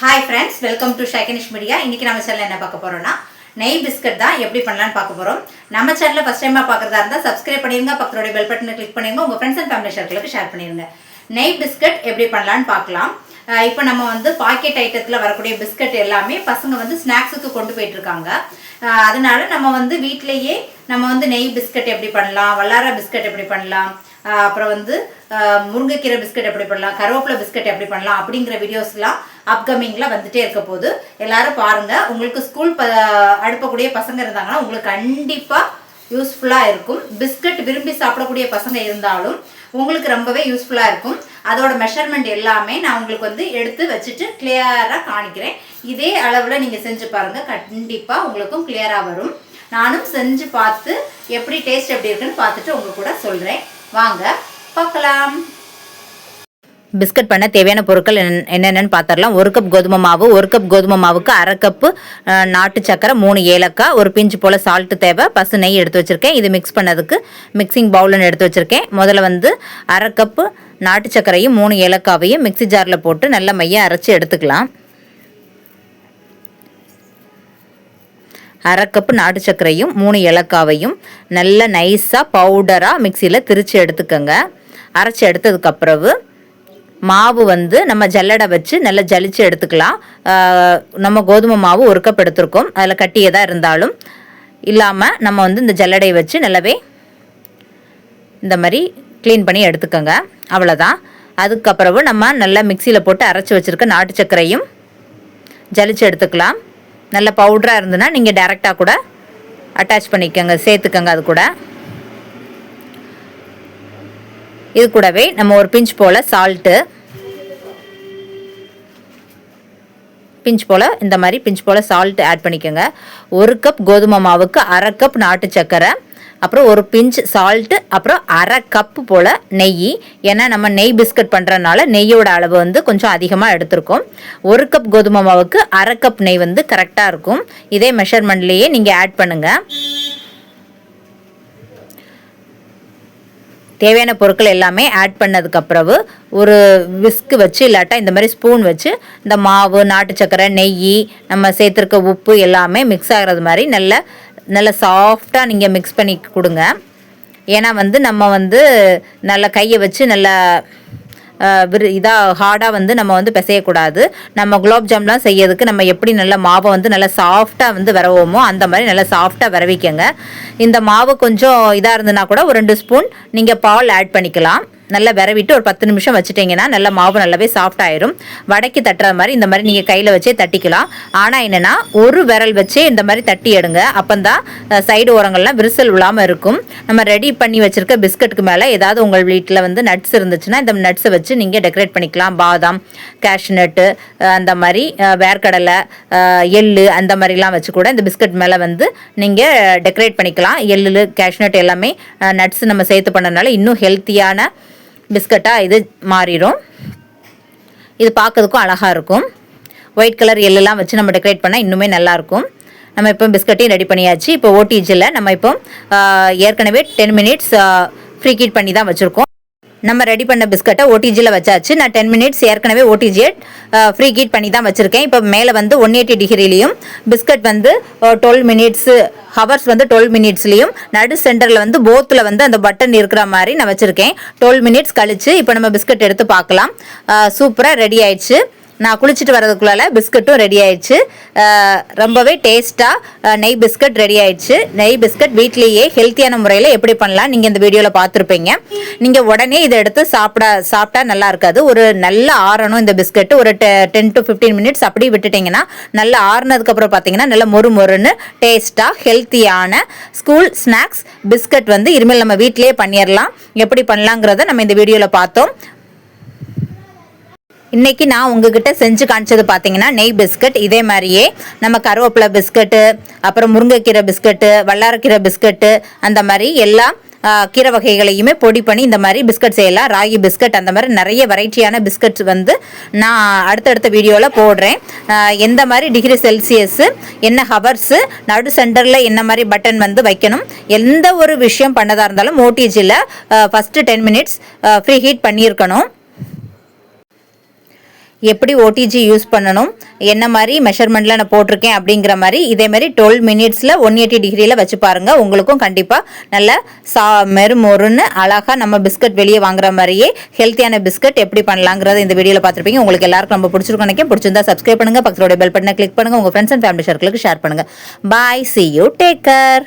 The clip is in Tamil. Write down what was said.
ஹாய் ஃப்ரெண்ட்ஸ் வெல்கம் டு ஷைகனிஷ் மீடியா இன்றைக்கி நம்ம சேனலில் என்ன பார்க்க போகிறோம்னா நெய் பிஸ்கட் தான் எப்படி பண்ணலாம்னு பார்க்க போகிறோம் நம்ம சேனலில் ஃபஸ்ட் டைமாக பார்க்குறதா இருந்தால் சப்ஸ்கிரைப் பண்ணிடுங்க பக்கத்துடைய பெல் பட்டனை கிளிக் பண்ணிடுங்க உங்கள் ஃப்ரெண்ட்ஸ் அண்ட் ஃபேமிலி சர்க்கிளுக்கு ஷேர் பண்ணிடுங்க நெய் பிஸ்கட் எப்படி பண்ணலான்னு பார்க்கலாம். இப்போ நம்ம வந்து பாக்கெட் ஐட்டத்தில் வரக்கூடிய பிஸ்கட் எல்லாமே பசங்க வந்து ஸ்நாக்ஸுக்கு கொண்டு போயிட்டுருக்காங்க அதனால நம்ம வந்து வீட்டிலேயே நம்ம வந்து நெய் பிஸ்கட் எப்படி பண்ணலாம் வல்லார பிஸ்கட் எப்படி பண்ணலாம் அப்புறம் வந்து முருங்கைக்கீரை பிஸ்கட் எப்படி பண்ணலாம் கருவேப்பிலை பிஸ்கட் எப்படி பண்ணலாம் அப்படிங்கிற வீடியோஸ்லாம் அப்கமிங்கில் வந்துட்டே இருக்க போது எல்லாரும் பாருங்கள் உங்களுக்கு ஸ்கூல் ப அடுப்பக்கூடிய பசங்க இருந்தாங்கன்னா உங்களுக்கு கண்டிப்பாக யூஸ்ஃபுல்லாக இருக்கும். பிஸ்கட் விரும்பி சாப்பிடக்கூடிய பசங்க இருந்தாலும் உங்களுக்கு ரொம்பவே யூஸ்ஃபுல்லாக இருக்கும். அதோட மெஷர்மெண்ட் எல்லாமே நான் உங்களுக்கு வந்து எடுத்து வச்சுட்டு கிளியராக காணிக்கிறேன். இதே அளவில் நீங்கள் செஞ்சு பாருங்கள் கண்டிப்பாக உங்களுக்கும் கிளியராக வரும். நானும் செஞ்சு பார்த்து எப்படி டேஸ்ட் எப்படி இருக்குன்னு பார்த்துட்டு உங்கள் கூட சொல்கிறேன் வாங்க பார்க்கலாம். பிஸ்கட் பண்ண தேவையான பொருட்கள் என்னென்னு பார்த்துடலாம் ஒரு கப் கோதுமை மாவு ஒரு கப் கோதுமை மாவுக்கு அரை கப்பு நாட்டு சக்கரை மூணு ஏலக்காய் ஒரு பிஞ்சு போல் சால்ட்டு தேவை. பசு நெய் எடுத்து வச்சுருக்கேன். இது மிக்ஸ் பண்ணதுக்கு மிக்சிங் பவுல்னு எடுத்து வச்சுருக்கேன். முதல்ல வந்து அரை கப்பு நாட்டு சக்கரையும் மூணு ஏலக்காவையும் மிக்ஸி ஜாரில் போட்டு நல்ல மையம் அரைச்சி எடுத்துக்கலாம். அரை கப்பு நாட்டு சர்க்கரையும் மூணு ஏலக்காவையும் நல்ல நைஸாக பவுடராக மிக்சியில் திரித்து எடுத்துக்கோங்க. அரைச்சி எடுத்ததுக்கப்புறவு மாவு வந்து நம்ம ஜல்லடை வச்சு நல்லா ஜலிச்சு எடுத்துக்கலாம். நம்ம கோதுமை மாவு ஒரு கப் எடுத்திருக்கோம். அதில் கட்டியதாக இருந்தாலும் இல்லாமல் நம்ம வந்து இந்த ஜல்லடையை வச்சு நல்லாவே இந்த மாதிரி க்ளீன் பண்ணி எடுத்துக்கோங்க. அவ்வளோதான் அதுக்கப்புறவு நம்ம நல்லா மிக்சியில் போட்டு அரைச்சி வச்சுருக்க நாட்டு சர்க்கரையும் ஜலிச்சு எடுத்துக்கலாம். நல்ல பவுடராக இருந்ததுன்னா நீங்கள் டேரெக்டாக கூட அட்டாச் பண்ணிக்கோங்க சேர்த்துக்கோங்க அது கூட. இது கூடவே நம்ம ஒரு பிஞ்ச் போல் சால்ட்டு பிஞ்ச் போல் இந்த மாதிரி பிஞ்ச் போல் சால்ட் ஆட் பண்ணிக்கோங்க. ஒரு கப் கோதுமை மாவுக்கு அரை கப் நாட்டு சர்க்கரை. அப்புறம் ஒரு பிஞ்ச் சால்ட்டு அப்புறம் அரை கப்பு போல் நெய். ஏன்னா நம்ம நெய் பிஸ்கட் பண்ணுறதுனால நெய்யோட அளவு வந்து கொஞ்சம் அதிகமாக எடுத்திருக்கோம். ஒரு கப் கோதுமை மாவுக்கு அரை கப் நெய் வந்து கரெக்டாக இருக்கும். இதே மெஷர்மெண்ட்லேயே நீங்கள் ஆட் பண்ணுங்கள் தேவையான பொருட்கள் எல்லாமே ஆட் பண்ணதுக்கு அப்புறவு ஒரு விஸ்க் வச்சு இல்லாட்டா இந்த மாதிரி ஸ்பூன் வச்சு இந்த மாவு நாட்டு சக்கரை நெய் நம்ம சேர்த்துருக்க உப்பு எல்லாமே மிக்ஸ் ஆகிறது மாதிரி நல்ல நல்லா சாஃப்டாக நீங்கள் மிக்ஸ் பண்ணி கொடுங்க. ஏன்னா வந்து நம்ம வந்து நல்ல கையை வச்சு நல்லா விரு இதாக ஹார்டாக வந்து நம்ம வந்து பிசையக்கூடாது. நம்ம குலாப் ஜாம்லாம் செய்யறதுக்கு நம்ம எப்படி நல்ல மாவை வந்து நல்லா சாஃப்டாக வந்து விரவோமோ அந்த மாதிரி நல்லா சாஃப்டாக விரவிக்கங்க. இந்த மாவு கொஞ்சம் இதாக இருந்ததுன்னா கூட ஒரு ரெண்டு ஸ்பூன் நீங்கள் பால் ஆட் பண்ணிக்கலாம். நல்லா விரவிட்டு ஒரு பத்து நிமிஷம் வச்சுட்டிங்கன்னா நல்லா மாவு நல்லாவே சாஃப்ட் ஆயிரும். வடைக்கு தட்டுற மாதிரி இந்த மாதிரி நீங்கள் கையில் வச்சே தட்டிக்கலாம். ஆனால் என்னென்னா ஒரு விரல் வச்சே இந்த மாதிரி தட்டி எடுங்க. அப்போந்தான் சைடு ஓரங்கள்லாம் விரிசல் விழாமல் இருக்கும். நம்ம ரெடி பண்ணி வச்சுருக்க பிஸ்கட்டுக்கு மேலே ஏதாவது உங்கள் வீட்டில் வந்து நட்ஸ் இருந்துச்சுன்னா இந்த நட்ஸை வச்சு நீங்கள் டெக்கரேட் பண்ணிக்கலாம். பாதாம் கேஷ்நட்டு அந்த மாதிரி வேர்க்கடலை எள்ளு அந்த மாதிரிலாம் வச்சு கூட இந்த பிஸ்கட் மேலே வந்து நீங்கள் டெக்கரேட் பண்ணிக்கலாம். எள்ளு கேஷ்நட் எல்லாமே நட்ஸ் நம்ம சேர்த்து பண்ணனால இன்னும் ஹெல்த்தியான பிஸ்கட்டாக இது மாறிடும். இது பார்க்கறதுக்கும் அழகாக இருக்கும். ஒயிட் கலர் எள்ளெல்லாம் வச்சு நம்ம டெக்கரேட் பண்ணால் இன்னுமே நல்லாயிருக்கும் நம்ம இப்போ பிஸ்கட்டையும் ரெடி பண்ணியாச்சு. இப்போ ஓடிஜியில் நம்ம இப்போ ஏற்கனவே டென் மினிட்ஸ் ஃப்ரீ கீட் பண்ணி தான் வச்சுருக்கோம். நம்ம ரெடி பண்ண பிஸ்கட்டை ஓடிஜியில் வச்சாச்சு. நான் டென் மினிட்ஸ் ஏற்கனவே ஓடிஜியை ஃப்ரீ கீட் பண்ணி தான் வச்சுருக்கேன். இப்போ மேலே வந்து ஒன் எயிட்டி டிகிரிலையும் பிஸ்கட் வந்து டுவெல் மினிட்ஸு ஹவர்ஸ் வந்து டுவெல் மினிட்ஸ்லையும் நடு சென்டரில் வந்து போத்தில் வந்து அந்த பட்டன் இருக்கிற மாதிரி நான் வச்சுருக்கேன். டுவெல் மினிட்ஸ் கழிச்சு இப்போ நம்ம பிஸ்கட் எடுத்து பார்க்கலாம். சூப்பராக ரெடி ஆயிடுச்சு. நான் குளிச்சுட்டு வரதுக்குள்ளால பிஸ்கட்டும் ரெடி ஆயிடுச்சு. ரொம்பவே டேஸ்ட்டாக நெய் பிஸ்கட் ரெடி ஆயிடுச்சு. நெய் பிஸ்கட் வீட்லேயே ஹெல்த்தியான முறையில் எப்படி பண்ணலாம் நீங்கள் இந்த வீடியோவில் பார்த்துருப்பீங்க. நீங்கள் உடனே இதை எடுத்து சாப்பிட சாப்பிட்டா நல்லா இருக்காது. ஒரு நல்ல ஆறணும் இந்த பிஸ்கட் ஒரு டென் டு ஃபிஃப்டீன் மினிட்ஸ் அப்படி விட்டுட்டிங்கன்னா நல்லா ஆறுனதுக்கப்புறம் பார்த்தீங்கன்னா நல்ல மொறு மொறுன்னு டேஸ்ட்டாக ஹெல்த்தியான ஸ்கூல் ஸ்நாக்ஸ் பிஸ்கட் வந்து இனிமேல் நம்ம வீட்டிலேயே பண்ணிடலாம் எப்படி பண்ணலாங்கிறத நம்ம இந்த வீடியோவில் பார்த்தோம். இன்றைக்கி நான் உங்ககிட்ட செஞ்சு காமிச்சது பார்த்தீங்கன்னா நெய் பிஸ்கட். இதே மாதிரியே நம்ம கருவேப்பிலை பிஸ்கட்டு அப்புறம் முருங்கைக்கீரை பிஸ்கட்டு வல்லாரக்கீரை பிஸ்கட்டு அந்த மாதிரி எல்லாம் கீரை வகைகளையுமே பொடி பண்ணி இந்த மாதிரி பிஸ்கட் செய்யலாம். ராகி பிஸ்கட் அந்த மாதிரி நிறைய வெரைட்டியான பிஸ்கட்ஸ் வந்து நான் அடுத்தடுத்த வீடியோவில் போடுறேன். எந்த மாதிரி டிகிரி செல்சியஸு என்ன ஹவர்ஸு நடு சென்டரில் என்ன மாதிரி பட்டன் வந்து வைக்கணும் எந்த ஒரு விஷயம் பண்ணதாக இருந்தாலும் ஓடிஜியில் first ten minutes preheat பண்ணியிருக்கணும். எப்படி ஓடிஜி யூஸ் பண்ணணும் என்ன மாதிரி மெஷர்மெண்ட்டில் நான் போட்டிருக்கேன் அப்படிங்கிற மாதிரி இதே மாதிரி டுவெல் மினிட்ஸில் ஒன் எயிட்டி டிகிரியில் வச்சு பாருங்கள் உங்களுக்கும் கண்டிப்பாக நல்ல சா மெரு மொறுன்னு அழகாக நம்ம பிஸ்கட் வெளியே வாங்குற மாதிரியே ஹெல்த்தியான பிஸ்கட் எப்படி பண்ணலாங்கிறத இந்த வீடியோவில் பார்த்துருப்பீங்க. உங்களுக்கு எல்லாருக்கும் ரொம்ப பிடிச்சிருக்கும் நினைக்கிறேன். பிடிச்சிருந்தா சப்ஸ்கிரைப் பண்ணுங்கள் பக்கத்தோட பெல் பட்டனை கிளிக் பண்ணுங்கள் உங்கள் ஃப்ரெண்ட்ஸ் அண்ட் ஃபேமிலி சர்க்கிளுக்கு ஷேர் பண்ணுங்கள் bye see you take care